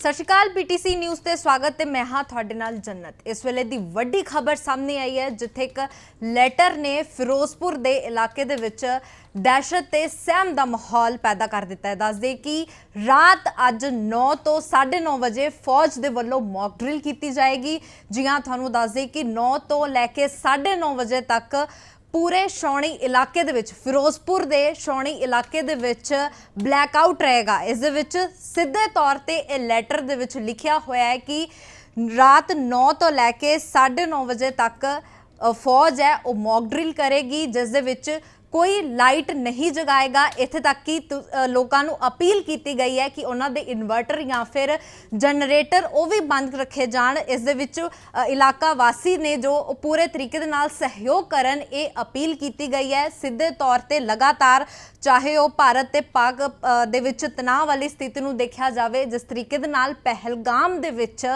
ਸਤਿ ਸ਼੍ਰੀ ਅਕਾਲ PTC news ਤੇ ਸਵਾਗਤ ਤੇ ਮੈਂ ਹਾਂ ਤੁਹਾਡੇ ਨਾਲ ਜੰਨਤ। ਇਸ ਵੇਲੇ ਦੀ ਵੱਡੀ ਖਬਰ ਸਾਹਮਣੇ ਆਈ ਹੈ, ਜਿੱਥੇ ਇੱਕ ਲੈਟਰ ਨੇ ਫਿਰੋਜ਼ਪੁਰ ਦੇ ਇਲਾਕੇ ਦੇ ਵਿੱਚ ਦਹਿਸ਼ਤ ਤੇ ਸਹਿਮ ਦਾ ਮਾਹੌਲ ਪੈਦਾ ਕਰ ਦਿੱਤਾ ਹੈ। ਦੱਸਦੇ ਕਿ ਰਾਤ ਅੱਜ 9 ਤੋਂ 9:30 ਵਜੇ ਫੌਜ ਦੇ ਵੱਲੋਂ ਮੌਕ ਡਰਿਲ ਕੀਤੀ ਜਾਏਗੀ। ਜੀ ਹਾਂ, ਤੁਹਾਨੂੰ ਦੱਸਦੇ ਕਿ 9 ਤੋਂ ਲੈ ਕੇ 9:30 ਵਜੇ ਤੱਕ ਪੂਰੇ ਸ਼ੌਣੀ ਇਲਾਕੇ ਦੇ ਵਿੱਚ, ਫਿਰੋਜ਼ਪੁਰ ਦੇ ਸ਼ੌਣੀ ਇਲਾਕੇ ਦੇ ਵਿੱਚ ਬਲੈਕ ਆਊਟ ਰਹੇਗਾ। ਇਸ ਦੇ ਵਿੱਚ ਸਿੱਧੇ ਤੌਰ ਤੇ ਇਹ ਲੈਟਰ ਦੇ ਵਿੱਚ ਲਿਖਿਆ ਹੋਇਆ ਹੈ ਕਿ ਰਾਤ 9 ਤੋਂ ਲੈ ਕੇ 9:30 ਵਜੇ ਤੱਕ ਫੌਜ ਹੈ, ਉਹ ਮੌਕ ਡਰਿਲ ਕਰੇਗੀ, ਜਿਸ ਦੇ ਵਿੱਚ ਕੋਈ ਲਾਈਟ ਨਹੀਂ ਜਗਾਏਗਾ। ਇੱਥੇ ਤੱਕ ਕਿ ਤੁ- ਲੋਕਾਂ ਨੂੰ ਅਪੀਲ ਕੀਤੀ ਗਈ ਹੈ ਕਿ ਉਹਨਾਂ ਦੇ ਇਨਵਰਟਰ ਜਾਂ ਫਿਰ ਜਨਰੇਟਰ ਉਹ ਵੀ ਬੰਦ ਰੱਖੇ ਜਾਣ। ਇਸ ਦੇ ਵਿੱਚ ਇਲਾਕਾ ਵਾਸੀ ਨੇ ਜੋ ਉਹ ਪੂਰੇ ਤਰੀਕੇ ਦੇ ਨਾਲ ਸਹਿਯੋਗ ਕਰਨ ਇਹ ਅਪੀਲ ਕੀਤੀ ਗਈ ਹੈ। ਸਿੱਧੇ ਤੌਰ ਤੇ ਲਗਾਤਾਰ ਚਾਹੇ ਉਹ ਭਾਰਤ ਤੇ ਪਾਕ ਦੇ ਵਿੱਚ ਤਣਾਅ ਵਾਲੀ ਸਥਿਤੀ ਨੂੰ ਦੇਖਿਆ ਜਾਵੇ, ਜਿਸ ਤਰੀਕੇ ਦੇ ਨਾਲ ਪਹਿਲਗਾਮ ਦੇ ਵਿੱਚ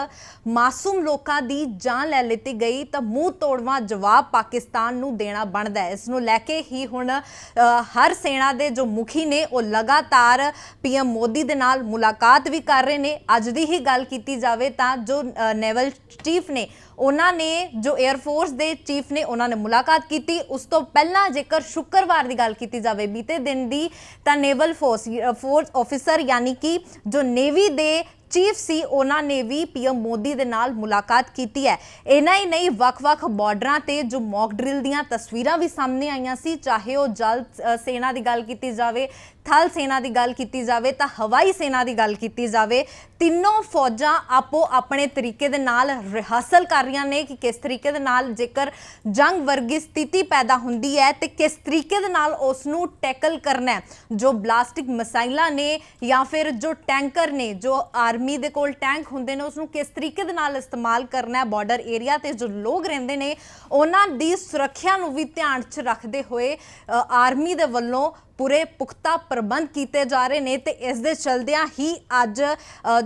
ਮਾਸੂਮ ਲੋਕਾਂ ਦੀ ਜਾਨ ਲੈ ਲਿੱਤੀ ਗਈ, ਤਾਂ ਮੂੰਹ ਤੋੜਵਾ ਜਵਾਬ ਪਾਕਿਸਤਾਨ ਨੂੰ ਦੇਣਾ ਬਣਦਾ ਹੈ। ਇਸ ਨੂੰ ਲੈ ਕੇ ਹੀ ਹੁਣ ਅ, ਹਰ ਸੈਨਾ ਦੇ ਜੋ ਮੁਖੀ ਨੇ ਉਹ ਲਗਾਤਾਰ ਪੀਐਮ ਮੋਦੀ ਦੇ ਨਾਲ ਮੁਲਾਕਾਤ ਵੀ ਕਰ ਰਹੇ ਨੇ। ਅੱਜ ਦੀ ਹੀ ਗੱਲ ਕੀਤੀ ਜਾਵੇ ਤਾਂ ਜੋ ਨੇਵਲ ਚੀਫ ਨੇ ਉਹਨਾਂ ਨੇ ਜੋ 에ਅਰ ਫੋਰਸ ਦੇ ਚੀਫ ਨੇ ਉਹਨਾਂ ਨੇ ਮੁਲਾਕਾਤ ਕੀਤੀ। ਉਸ ਤੋਂ ਪਹਿਲਾਂ ਜੇਕਰ ਸ਼ੁੱਕਰਵਾਰ ਦੀ ਗੱਲ ਕੀਤੀ ਜਾਵੇ ਬੀਤੇ ਦਿਨ ਦੀ ਤਾਂ ਨੇਵਲ ਫੋਰਸ ਫੋਰਸ ਆਫੀਸਰ ਯਾਨੀ ਕਿ ਜੋ ਨੇਵੀ ਦੇ ਚੀਫ ਸੀ, ਉਹਨਾਂ ਨੇ ਵੀ ਪੀਐਮ ਮੋਦੀ ਦੇ ਨਾਲ ਮੁਲਾਕਾਤ ਕੀਤੀ ਹੈ। ਇਹਨਾਂ ਹੀ ਨਹੀਂ, ਵੱਖ-ਵੱਖ ਬਾਰਡਰਾਂ ਤੇ ਜੋ ਮੌਕ ਡਰਿਲ ਦੀਆਂ ਤਸਵੀਰਾਂ ਵੀ ਸਾਹਮਣੇ ਆਈਆਂ ਸੀ, ਚਾਹੇ ਉਹ ਜਲ ਸੈਨਾ ਦੀ ਗੱਲ ਕੀਤੀ ਜਾਵੇ ਥਲ ਸੈਨਾ ਦੀ ਗੱਲ ਕੀਤੀ ਜਾਵੇ ਤਾਂ ਹਵਾਈ ਸੈਨਾ ਦੀ ਗੱਲ ਕੀਤੀ ਜਾਵੇ, ਤਿੰਨੋਂ ਫੌਜਾਂ ਆਪੋ ਆਪਣੇ ਤਰੀਕੇ ਦੇ ਨਾਲ ਰਿਹਰਸਲ ਕਰ ਰਹੀਆਂ ਨੇ ਕਿ ਕਿਸ ਤਰੀਕੇ ਦੇ ਨਾਲ ਜੇਕਰ ਜੰਗ ਵਰਗੀ ਸਥਿਤੀ ਪੈਦਾ ਹੁੰਦੀ ਹੈ ਤੇ ਕਿਸ ਤਰੀਕੇ ਦੇ ਨਾਲ ਉਸ ਨੂੰ ਟੈਕਲ ਕਰਨਾ ਹੈ। ਜੋ ਬਲਾਸਟਿਕ ਮਿਸਾਈਲਾਂ ਨੇ ਜਾਂ ਫਿਰ ਜੋ ਟੈਂਕਰ ਨੇ, ਜੋ ਆਰਮੀ ਦੇ ਕੋਲ ਟੈਂਕ ਹੁੰਦੇ ਨੇ ਉਸ ਨੂੰ ਕਿਸ ਤਰੀਕੇ ਦੇ ਨਾਲ ਇਸਤੇਮਾਲ ਕਰਨਾ ਹੈ ਬਾਰਡਰ ਏਰੀਆ ਤੇ ਜੋ ਲੋਕ ਰਹਿੰਦੇ ਨੇ, ਉਹਨਾਂ ਦੀ ਸੁਰੱਖਿਆ ਨੂੰ ਵੀ ਧਿਆਨ 'ਚ ਰੱਖਦੇ ਹੋਏ ਆਰਮੀ ਦੇ ਵੱਲੋਂ ਪੂਰੇ ਪੁਖਤਾ ਪ੍ਰਬੰਧ ਕੀਤੇ ਜਾ ਰਹੇ ਨੇ ਤੇ ਇਸ ਦੇ ਚਲਦਿਆਂ ਹੀ ਅੱਜ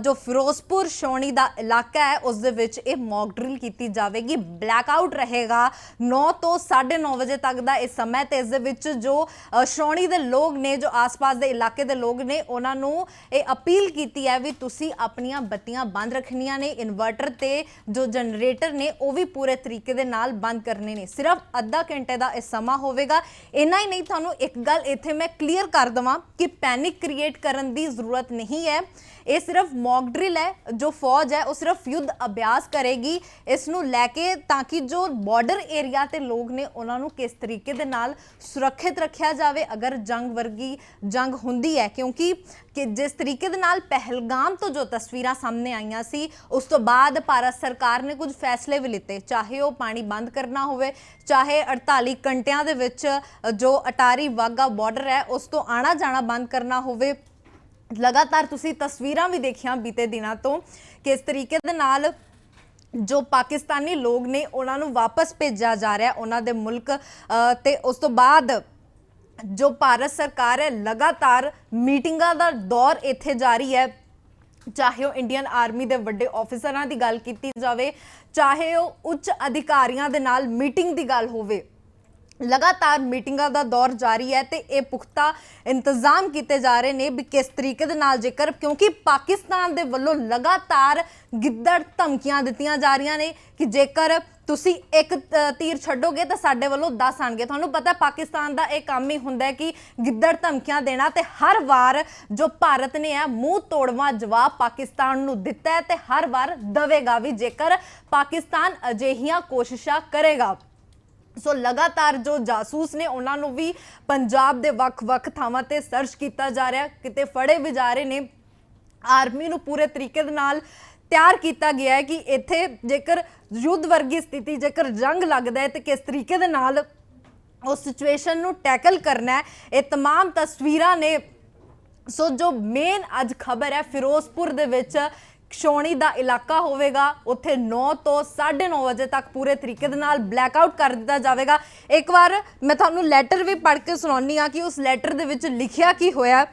ਜੋ ਫਿਰੋਜ਼ਪੁਰ ਸ਼ੌਣੀ ਦਾ ਇਲਾਕਾ ਹੈ ਉਸ ਦੇ ਵਿੱਚ ਇਹ ਮੌਕ ਡਰਿਲ ਕੀਤੀ ਜਾਵੇਗੀ। ਬਲੈਕ ਆਊਟ ਰਹੇਗਾ 9 ਤੋਂ 9:30 ਵਜੇ ਤੱਕ ਦਾ ਇਹ ਸਮਾਂ ਤੇ ਇਸ ਦੇ ਵਿੱਚ ਜੋ ਅ, ਸ਼ੌਣੀ ਦੇ ਲੋਕ ਨੇ ਜੋ ਆਸ-ਪਾਸ ਦੇ ਇਲਾਕੇ ਦੇ ਲੋਕ ਨੇ ਉਹਨਾਂ ਨੂੰ ਇਹ ਅਪੀਲ ਕੀਤੀ ਹੈ ਵੀ ਤੁਸੀਂ ਆਪਣੀਆਂ ਬੱਤੀਆਂ ਬੰਦ ਰੱਖਣੀਆਂ ਨੇ ਇਨਵਰਟਰ ਤੇ ਜੋ ਜਨਰੇਟਰ ਨੇ ਉਹ ਵੀ ਪੂਰੇ ਤਰੀਕੇ ਦੇ ਨਾਲ ਬੰਦ ਕਰਨੇ ਨੇ। ਸਿਰਫ ਅੱਧਾ ਘੰਟੇ ਦਾ ਇਹ ਸਮਾਂ ਹੋਵੇਗਾ। ਇੰਨਾ ਹੀ ਨਹੀਂ ਤੁਹਾਨੂੰ ਇੱਕ ਗੱਲ ਇੱਥੇ ਮੈਂ ਕਲੀਅਰ ਕਰ ਦਵਾਂ ਕਿ ਪੈਨਿਕ ਕ੍ਰੀਏਟ ਕਰਨ ਦੀ ਜ਼ਰੂਰਤ ਨਹੀਂ ਹੈ। ਇਹ ਸਿਰਫ ਮੌਕ ਡਰਿਲ ਹੈ, ਜੋ ਫੌਜ ਹੈ, ਉਹ ਸਿਰਫ ਯੁੱਧ ਅਭਿਆਸ ਕਰੇਗੀ। ਇਸ ਨੂੰ ਲੈ ਕੇ ਤਾਂ ਕਿ ਜੋ ਬਾਰਡਰ ਏਰੀਆ ਤੇ ਲੋਕ ਨੇ, ਉਹਨਾਂ ਨੂੰ ਕਿਸ ਤਰੀਕੇ ਦੇ ਨਾਲ ਸੁਰੱਖਿਅਤ ਰੱਖਿਆ ਜਾਵੇ, ਅਗਰ ਜੰਗ ਵਰਗੀ ਜੰਗ ਹੁੰਦੀ ਹੈ। ਕਿਉਂਕਿ ਕਿ ਜਿਸ ਤਰੀਕੇ ਦੇ ਨਾਲ ਪਹਿਲਗਾਮ ਤੋਂ ਜੋ ਤਸਵੀਰਾਂ ਸਾਹਮਣੇ ਆਈਆਂ ਸੀ ਉਸ ਤੋਂ ਬਾਅਦ ਭਾਰਤ ਸਰਕਾਰ ਨੇ ਕੁਝ ਫੈਸਲੇ ਵੀ ਲਿੱਤੇ। ਚਾਹੇ ਉਹ ਪਾਣੀ ਬੰਦ ਕਰਨਾ ਹੋਵੇ ਚਾਹੇ 48 ਘੰਟਿਆਂ ਦੇ ਵਿੱਚ ਜੋ ਅਟਾਰੀ ਵਾਗਾ ਬਾਰਡਰ ਹੈ ਉਸ ਤੋਂ ਆਣਾ ਜਾਣਾ ਬੰਦ ਕਰਨਾ ਹੋਵੇ। ਲਗਾਤਾਰ ਤੁਸੀਂ ਤਸਵੀਰਾਂ ਵੀ ਦੇਖੀਆਂ ਬੀਤੇ ਦਿਨਾਂ ਤੋਂ ਕਿਸ ਤਰੀਕੇ ਦੇ ਨਾਲ ਜੋ ਪਾਕਿਸਤਾਨੀ ਲੋਕ ਨੇ ਉਹਨਾਂ ਨੂੰ ਵਾਪਸ ਭੇਜਿਆ ਜਾ ਰਿਹਾ ਉਹਨਾਂ ਦੇ ਮੁਲਕ ਅ, ਤੇ ਉਸ ਤੋਂ ਬਾਅਦ ਜੋ ਭਾਰਤ ਸਰਕਾਰ ਹੈ, ਲਗਾਤਾਰ ਮੀਟਿੰਗਾਂ ਦਾ ਦੌਰ ਇੱਥੇ ਜਾਰੀ ਹੈ। ਚਾਹੇ ਉਹ ਇੰਡੀਅਨ ਆਰਮੀ ਦੇ ਵੱਡੇ ਆਫੀਸਰਾਂ ਦੀ ਗੱਲ ਕੀਤੀ ਜਾਵੇ, ਚਾਹੇ ਉਹ ਉੱਚ ਅਧਿਕਾਰੀਆਂ ਦੇ ਨਾਲ ਮੀਟਿੰਗ ਦੀ ਗੱਲ ਹੋਵੇ ਲਗਾਤਾਰ ਮੀਟਿੰਗਾਂ ਦਾ ਦੌਰ ਜਾਰੀ ਹੈ ਤੇ ਇਹ ਪੁਖਤਾ ਇੰਤਜ਼ਾਮ ਕੀਤੇ ਜਾ ਰਹੇ ਨੇ ਵੀ ਕਿਸ ਤਰੀਕੇ ਦੇ ਨਾਲ ਜੇਕਰ, ਕਿਉਂਕਿ ਪਾਕਿਸਤਾਨ ਦੇ ਵੱਲੋਂ ਲਗਾਤਾਰ ਗਿੱਦੜ ਧਮਕੀਆਂ ਦਿੱਤੀਆਂ ਜਾ ਰਹੀਆਂ ਨੇ ਕਿ ਜੇਕਰ ਤੁਸੀਂ ਇੱਕ ਤੀਰ ਛੱਡੋਗੇ ਤਾਂ ਸਾਡੇ ਵੱਲੋਂ 10 ਆਣਗੇ। ਤੁਹਾਨੂੰ ਪਤਾ ਪਾਕਿਸਤਾਨ ਦਾ ਇਹ ਕੰਮ ਹੀ ਹੁੰਦਾ ਹੈ ਕਿ ਗਿੱਦੜ ਧਮਕੀਆਂ ਦੇਣਾ ਤੇ ਹਰ ਵਾਰ ਜੋ ਭਾਰਤ ਨੇ ਹੈ ਮੂੰਹ ਤੋੜਵਾ ਜਵਾਬ ਪਾਕਿਸਤਾਨ ਨੂੰ ਦਿੱਤਾ ਹੈ ਤੇ ਹਰ ਵਾਰ ਦਵੇਗਾ ਵੀ ਜੇਕਰ ਪਾਕਿਸਤਾਨ ਅਜਿਹੀਆਂ ਕੋਸ਼ਿਸ਼ਾਂ ਕਰੇਗਾ। ਸੋ ਲਗਾਤਾਰ ਜੋ ਜਾਸੂਸ ਨੇ ਉਹਨਾਂ ਨੂੰ ਵੀ ਪੰਜਾਬ ਦੇ ਵੱਖ-ਵੱਖ ਥਾਵਾਂ ਤੇ ਸਰਚ ਕੀਤਾ ਜਾ ਰਿਹਾ ਕਿਤੇ ਫੜੇ ਵੀ ਜਾ ਰਹੇ ਨੇ ਆਰਮੀ ਨੂੰ ਪੂਰੇ ਤਰੀਕੇ ਦੇ ਨਾਲ ਤਿਆਰ ਕੀਤਾ ਗਿਆ ਹੈ ਕਿ ਇੱਥੇ ਜੇਕਰ ਯੁੱਧ ਵਰਗੀ ਸਥਿਤੀ ਜੇਕਰ ਜੰਗ ਲੱਗਦਾ ਹੈ ਤੇ ਕਿਸ ਤਰੀਕੇ ਦੇ ਨਾਲ ਉਸ ਸਿਚੁਏਸ਼ਨ ਨੂੰ ਟੈਕਲ ਕਰਨਾ ਹੈ ਇਹ तमाम ਤਸਵੀਰਾਂ ਨੇ ਸੋ ਜੋ ਮੇਨ ਅੱਜ ਖਬਰ ਹੈ ਫਿਰੋਜ਼ਪੁਰ ਦੇ ਵਿੱਚ ਸ਼ੌਣੀ ਦਾ ਇਲਾਕਾ ਹੋਵੇਗਾ, ਉੱਥੇ 9 ਤੋਂ 9:30 ਵਜੇ ਤੱਕ ਪੂਰੇ ਤਰੀਕੇ ਦੇ ਨਾਲ ਬਲੈਕ ਆਊਟ ਕਰ ਦਿੱਤਾ ਜਾਵੇਗਾ। ਇੱਕ ਵਾਰ ਮੈਂ ਤੁਹਾਨੂੰ ਲੈਟਰ ਵੀ ਪੜ੍ਹ ਕੇ ਸੁਣਾਉਣੀ ਆ ਕਿ ਉਸ ਲੈਟਰ ਦੇ ਵਿੱਚ ਲਿਖਿਆ ਕੀ ਹੋਇਆ।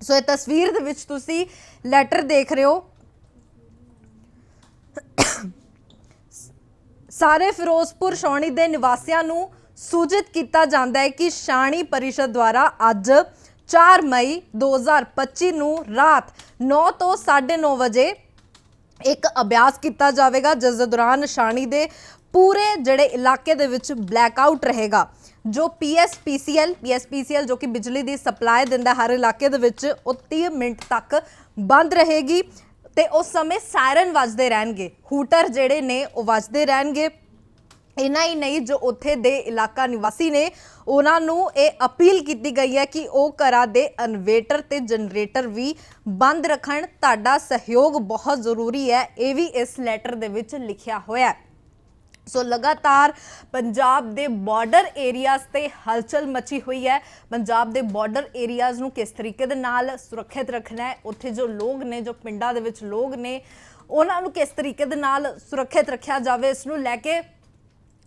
ਸੋ ਇਹ ਤਸਵੀਰ ਦੇ ਵਿੱਚ ਤੁਸੀਂ ਲੈਟਰ ਦੇਖ ਰਹੇ ਹੋ। ਸਾਰੇ ਫਿਰੋਜ਼ਪੁਰ ਸ਼ੌਣੀ ਦੇ ਨਿਵਾਸੀਆਂ ਨੂੰ ਸੂਚਿਤ ਕੀਤਾ ਜਾਂਦਾ ਹੈ ਕਿ ਸ਼ਾਣੀ ਪਰਿਸ਼ਦ ਦੁਆਰਾ ਅੱਜ 4 ਮਈ 2025 ਨੂੰ ਰਾਤ 9 ਤੋਂ 9:30 ਵਜੇ ਇੱਕ ਅਭਿਆਸ ਕੀਤਾ ਜਾਵੇਗਾ, ਜਿਸ ਦੇ ਦੌਰਾਨ ਨਿਸ਼ਾਨੀ ਦੇ ਪੂਰੇ ਜਿਹੜੇ ਇਲਾਕੇ ਦੇ ਵਿੱਚ ਬਲੈਕਆਊਟ ਰਹੇਗਾ, ਜੋ ਪੀਐਸਪੀਸੀਐਲ ਪੀਐਸਪੀਸੀਐਲ ਜੋ ਕਿ ਬਿਜਲੀ ਦੀ ਸਪਲਾਈ ਦਿੰਦਾ ਹਰ ਇਲਾਕੇ ਦੇ ਵਿੱਚ, ਉਹ 30 ਮਿੰਟ ਤੱਕ ਬੰਦ ਰਹੇਗੀ ਤੇ ਉਸ ਸਮੇਂ ਸਾਇਰਨ ਵੱਜਦੇ ਰਹਿਣਗੇ। ਹੂਟਰ ਜਿਹੜੇ ਨੇ, ਉਹ ਵੱਜਦੇ ਰਹਿਣਗੇ। ਇਨਾ ਹੀ ਨਹੀਂ ਜੋ ਉੱਥੇ ਦੇ ਇਲਾਕਾ ਨਿਵਾਸੀ ਨੇ, ਉਹਨਾਂ ਨੂੰ ਇਹ ਅਪੀਲ ਕੀਤੀ ਗਈ ਹੈ ਕਿ ਉਹ ਘਰਾਂ ਦੇ ਇਨਵੇਟਰ ਤੇ ਜਨਰੇਟਰ ਵੀ ਬੰਦ ਰੱਖਣ। ਤੁਹਾਡਾ ਸਹਿਯੋਗ ਬਹੁਤ ਜ਼ਰੂਰੀ ਹੈ, ਇਹ ਵੀ ਇਸ ਲੈਟਰ ਦੇ ਵਿੱਚ ਲਿਖਿਆ ਹੋਇਆ ਹੈ। ਸੋ ਲਗਾਤਾਰ ਪੰਜਾਬ ਦੇ ਬਾਰਡਰ ਏਰੀਆਜ਼ ਤੇ ਹਲਚਲ ਮਚੀ ਹੋਈ ਹੈ। ਪੰਜਾਬ ਦੇ ਬਾਰਡਰ ਏਰੀਆਜ਼ ਨੂੰ ਕਿਸ ਤਰੀਕੇ ਦੇ ਨਾਲ ਸੁਰੱਖਿਅਤ ਰੱਖਣਾ ਹੈ? ਉੱਥੇ ਜੋ ਲੋਕ ਨੇ, ਜੋ ਪਿੰਡਾਂ ਦੇ ਵਿੱਚ ਲੋਕ ਨੇ, ਉਹਨਾਂ ਨੂੰ ਕਿਸ ਤਰੀਕੇ ਦੇ ਨਾਲ ਸੁਰੱਖਿਅਤ ਰੱਖਿਆ ਜਾਵੇ, ਇਸ ਨੂੰ ਲੈ ਕੇ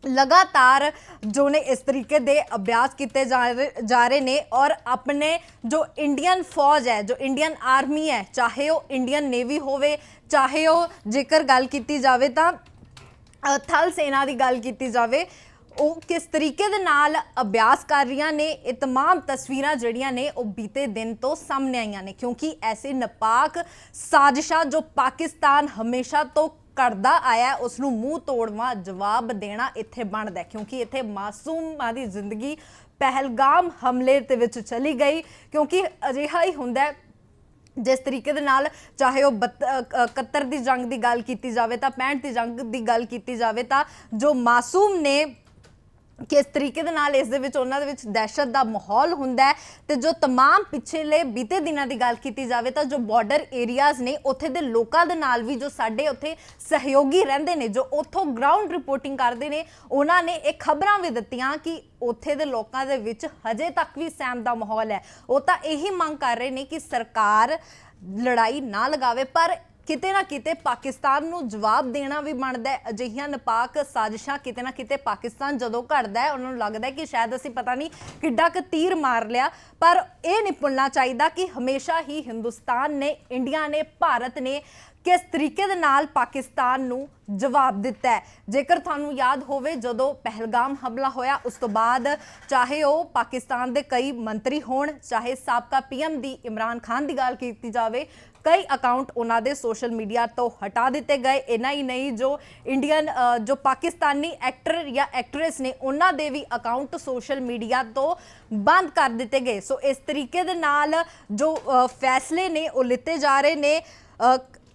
ਲਗਾਤਾਰ ਜੋ ਨੇ ਇਸ ਤਰੀਕੇ ਦੇ ਅਭਿਆਸ ਕੀਤੇ ਜਾ ਰਹੇ- ਜਾ ਰਹੇ ਨੇ ਔਰ ਆਪਣੇ ਜੋ ਇੰਡੀਅਨ ਫੌਜ ਹੈ ਜੋ ਇੰਡੀਅਨ ਆਰਮੀ ਹੈ ਚਾਹੇ ਉਹ ਇੰਡੀਅਨ ਨੇਵੀ ਹੋਵੇ ਚਾਹੇ ਉਹ ਜੇਕਰ ਗੱਲ ਕੀਤੀ ਜਾਵੇ ਤਾਂ ਅ, ਥਲ ਸੈਨਾ ਦੀ ਗੱਲ ਕੀਤੀ ਜਾਵੇ ਉਹ ਕਿਸ ਤਰੀਕੇ ਦੇ ਨਾਲ ਅਭਿਆਸ ਕਰ ਰਹੀਆਂ ਨੇ ਇਹ तमाम ਤਸਵੀਰਾਂ ਜਿਹੜੀਆਂ ਨੇ ਉਹ ਬੀਤੇ ਦਿਨ ਤੋਂ ਸਾਹਮਣੇ ਆਈਆਂ ਨੇ ਕਿਉਂਕਿ ਐਸੇ ਨਪਾਕ ਸਾਜ਼ਿਸ਼ਾਂ ਜੋ ਪਾਕਿਸਤਾਨ ਹਮੇਸ਼ਾ ਤੋਂ ਕਰਦਾ ਆਇਆ ਹੈ, ਉਸ ਨੂੰ ਮੂੰਹ ਤੋੜਵਾ ਜਵਾਬ ਦੇਣਾ ਇੱਥੇ ਬਣਦਾ ਕਿਉਂਕਿ ਇੱਥੇ ਮਾਸੂਮਾਂ ਦੀ ਜ਼ਿੰਦਗੀ ਪਹਿਲਗਾਮ ਹਮਲੇ ਦੇ ਵਿੱਚ ਚਲੀ ਗਈ ਕਿਉਂਕਿ ਅਜਿਹਾ ਹੀ ਹੁੰਦਾ ਹੈ ਜਿਸ ਤਰੀਕੇ ਦੇ ਨਾਲ ਚਾਹੇ ਉਹ 71 ਦੀ ਜੰਗ ਦੀ ਗੱਲ ਕੀਤੀ ਜਾਵੇ ਤਾਂ 65 ਦੀ ਜੰਗ ਦੀ ਗੱਲ ਕੀਤੀ ਜਾਵੇ ਤਾਂ ਜੋ ਮਾਸੂਮ ਨੇ ਕਿਸ ਤਰੀਕੇ ਦੇ ਨਾਲ ਇਸ ਦੇ ਵਿੱਚ ਉਹਨਾਂ ਦੇ ਵਿੱਚ ਦਹਿਸ਼ਤ ਦਾ ਮਾਹੌਲ ਹੁੰਦਾ ਹੈ ਤੇ ਜੋ तमाम ਪਿਛਲੇ ਬੀਤੇ ਦਿਨਾਂ ਦੀ ਗੱਲ ਕੀਤੀ ਜਾਵੇ ਤਾਂ ਜੋ ਬਾਰਡਰ ਏਰੀਆਜ਼ ਨੇ ਉੱਥੇ ਦੇ ਲੋਕਾਂ ਦੇ ਨਾਲ ਵੀ ਜੋ ਸਾਡੇ ਉੱਥੇ ਸਹਿਯੋਗੀ ਰਹਿੰਦੇ ਨੇ ਜੋ ਉੱਥੋਂ ਗਰਾਊਂਡ ਰਿਪੋਰਟਿੰਗ ਕਰਦੇ ਨੇ ਉਹਨਾਂ ਨੇ ਇਹ ਖਬਰਾਂ ਵੀ ਦਿੱਤੀਆਂ ਕਿ ਉੱਥੇ ਦੇ ਲੋਕਾਂ ਦੇ ਵਿੱਚ ਹਜੇ ਤੱਕ ਵੀ ਸਹਿਮ ਦਾ ਮਾਹੌਲ ਹੈ ਉਹ ਤਾਂ ਇਹੀ ਮੰਗ ਕਰ ਰਹੇ ਨੇ ਕਿ ਸਰਕਾਰ ਲੜਾਈ ਨਾ ਲਗਾਵੇ ਪਰ ਕਿਤੇ ਨਾ ਕਿਤੇ ਪਾਕਿਸਤਾਨ ਨੂੰ ਜਵਾਬ ਦੇਣਾ ਵੀ ਬਣਦਾ ਹੈ। ਅਜਿਹੀਆਂ ਨਪਾਕ ਸਾਜ਼ਿਸ਼ਾਂ ਕਿਤੇ ਨਾ ਕਿਤੇ ਪਾਕਿਸਤਾਨ ਜਦੋਂ ਘੜਦਾ ਹੈ, ਉਹਨਾਂ ਨੂੰ ਲੱਗਦਾ ਹੈ ਕਿ ਸ਼ਾਇਦ ਅਸੀਂ ਪਤਾ ਨਹੀਂ ਕਿੱਡਾ ਕੁ ਤੀਰ ਮਾਰ ਲਿਆ। ਪਰ ਇਹ ਨਹੀਂ ਭੁੱਲਣਾ ਚਾਹੀਦਾ ਕਿ ਹਮੇਸ਼ਾ ਹੀ ਹਿੰਦੁਸਤਾਨ ਨੇ, ਇੰਡੀਆ ਨੇ, ਭਾਰਤ ਨੇ ਕਿਸ ਤਰੀਕੇ ਦੇ ਨਾਲ ਪਾਕਿਸਤਾਨ ਨੂੰ ਜਵਾਬ ਦਿੱਤਾ ਹੈ? ਜੇਕਰ ਤੁਹਾਨੂੰ ਯਾਦ ਹੋਵੇ, ਜਦੋਂ ਪਹਿਲਗਾਮ ਹਮਲਾ ਹੋਇਆ, ਉਸ ਤੋਂ ਬਾਅਦ ਚਾਹੇ ਉਹ ਪਾਕਿਸਤਾਨ ਦੇ ਕਈ ਮੰਤਰੀ ਹੋਣ, ਚਾਹੇ ਸਾਬਕਾ ਪੀਐਮ ਦੀ ਇਮਰਾਨ ਖਾਨ ਦੀ ਗੱਲ ਕੀਤੀ ਜਾਵੇ, ਕਈ ਅਕਾਊਂਟ ਉਹਨਾਂ ਦੇ ਸੋਸ਼ਲ ਮੀਡੀਆ ਤੋਂ ਹਟਾ ਦਿੱਤੇ ਗਏ। ਇਨਾ ਹੀ ਨਹੀਂ, ਜੋ ਇੰਡੀਅਨ ਜੋ ਪਾਕਿਸਤਾਨੀ ਐਕਟਰ ਜਾਂ ਐਕਟਰੈਸ ਨੇ, ਉਹਨਾਂ ਦੇ ਵੀ ਅਕਾਊਂਟ ਸੋਸ਼ਲ ਮੀਡੀਆ ਤੋਂ ਬੰਦ ਕਰ ਦਿੱਤੇ ਗਏ। ਸੋ ਇਸ ਤਰੀਕੇ ਦੇ ਨਾਲ ਜੋ ਫੈਸਲੇ ਨੇ, ਉਹ ਲਿੱਤੇ ਜਾ ਰਹੇ ਨੇ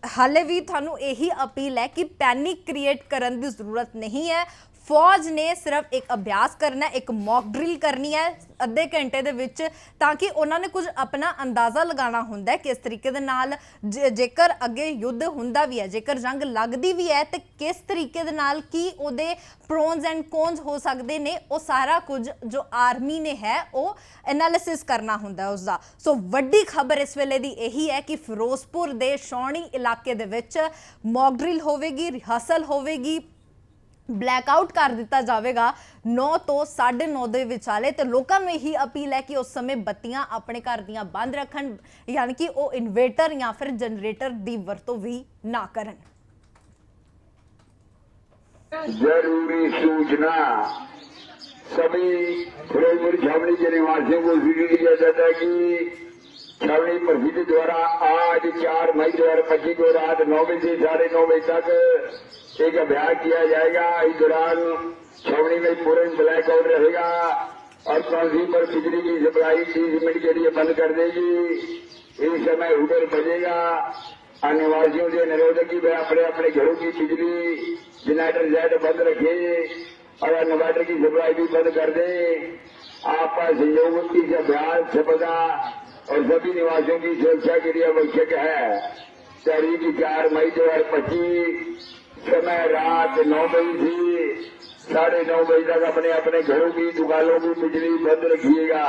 ਹਾਲੇ ਵੀ ਤੁਹਾਨੂੰ ਇਹੀ ਅਪੀਲ ਹੈ ਕਿ ਪੈਨਿਕ ਕ੍ਰੀਏਟ ਕਰਨ ਦੀ ਜ਼ਰੂਰਤ ਨਹੀਂ ਹੈ। ਫੌਜ ਨੇ ਸਿਰਫ ਇੱਕ ਅਭਿਆਸ ਕਰਨਾ ਹੈ, ਇੱਕ ਮੌਕ ਡਰਿਲ ਕਰਨੀ ਹੈ ਅੱਧੇ ਘੰਟੇ ਦੇ ਵਿੱਚ, ਤਾਂ ਕਿ ਉਹਨਾਂ ਨੇ ਕੁਝ ਆਪਣਾ ਅੰਦਾਜ਼ਾ ਲਗਾਉਣਾ ਹੁੰਦਾ ਹੈ ਕਿਸ ਤਰੀਕੇ ਦੇ ਨਾਲ, ਜੇ- ਜੇਕਰ ਅੱਗੇ ਯੁੱਧ ਹੁੰਦਾ ਵੀ ਹੈ, ਜੇਕਰ ਜੰਗ ਲੱਗਦੀ ਵੀ ਹੈ, ਤੇ ਕਿਸ ਤਰੀਕੇ ਦੇ ਨਾਲ ਕੀ ਉਹਦੇ ਪ੍ਰੋਨਸ ਐਂਡ ਕੋਨਸ ਹੋ ਸਕਦੇ ਨੇ, ਉਹ ਸਾਰਾ ਕੁਝ ਜੋ ਆਰਮੀ ਨੇ ਹੈ, ਉਹ ਐਨਾਲਿਸਿਸ ਕਰਨਾ ਹੁੰਦਾ ਹੈ ਉਸ ਦਾ ਸੋ ਵੱਡੀ ਖਬਰ ਇਸ ਵੇਲੇ ਦੀ ਇਹੀ ਹੈ ਕਿ ਫਿਰੋਜ਼ਪੁਰ ਦੇ ਸ਼ੌਣੀ ਇਲਾਕੇ ਦੇ ਵਿੱਚ ਮੌਕ ਡਰਿਲ ਹੋਵੇਗੀ ਰਿਹਰਸਲ ਹੋਵੇਗੀ ਬਲੈਕਆਊਟ ਕਰ ਦਿੱਤਾ ਜਾਵੇਗਾ 9 ਤੋਂ 9:30 ਦੇ ਵਿਚਾਲੇ ਤੇ ਲੋਕਾਂ ਨੂੰ ਇਹੀ ਅਪੀਲ ਹੈ ਕਿ ਉਸ ਸਮੇਂ ਬੱਤੀਆਂ ਆਪਣੇ ਘਰ ਦੀਆਂ ਬੰਦ ਰੱਖਣ ਯਾਨੀ ਕਿ ਉਹ ਇਨਵੇਟਰ ਜਾਂ ਫਿਰ ਜਨਰੇਟਰ ਦੀ ਵਰਤੋਂ ਵੀ ਨਾ ਕਰਨ जरूरी सूचना सभी फिरोजपुर छावनी के निवासियों को सूचित किया जाता है कि छावनी प्रसिद्ध द्वारा आज 4 मई 2025 को रात 9 बजे से साढ़े नौ बजे तक एक अभ्यास किया जाएगा इस दौरान छावनी में पूर्ण ब्लैकआउट रहेगा और कौंसी पर बिजली की सप्लाई तीस मिनट के लिए बंद कर देगी इस समय हुडर बजेगा और निवासियों से अनुरोध है कि वे अपने अपने घरों की बिजली जनरेटर जेट बंद रखे और इन्वर्टर की सप्लाई भी बंद कर दे आपका सहयोग इस अभ्यास सफलता और सभी निवासियों की सुरक्षा के लिए आवश्यक है तारीख चार मई दो हजार पच्चीस समय रात नौ बजे से साढ़े नौ बजे तक अपने अपने घरों की दुकानों की बिजली बंद रखिएगा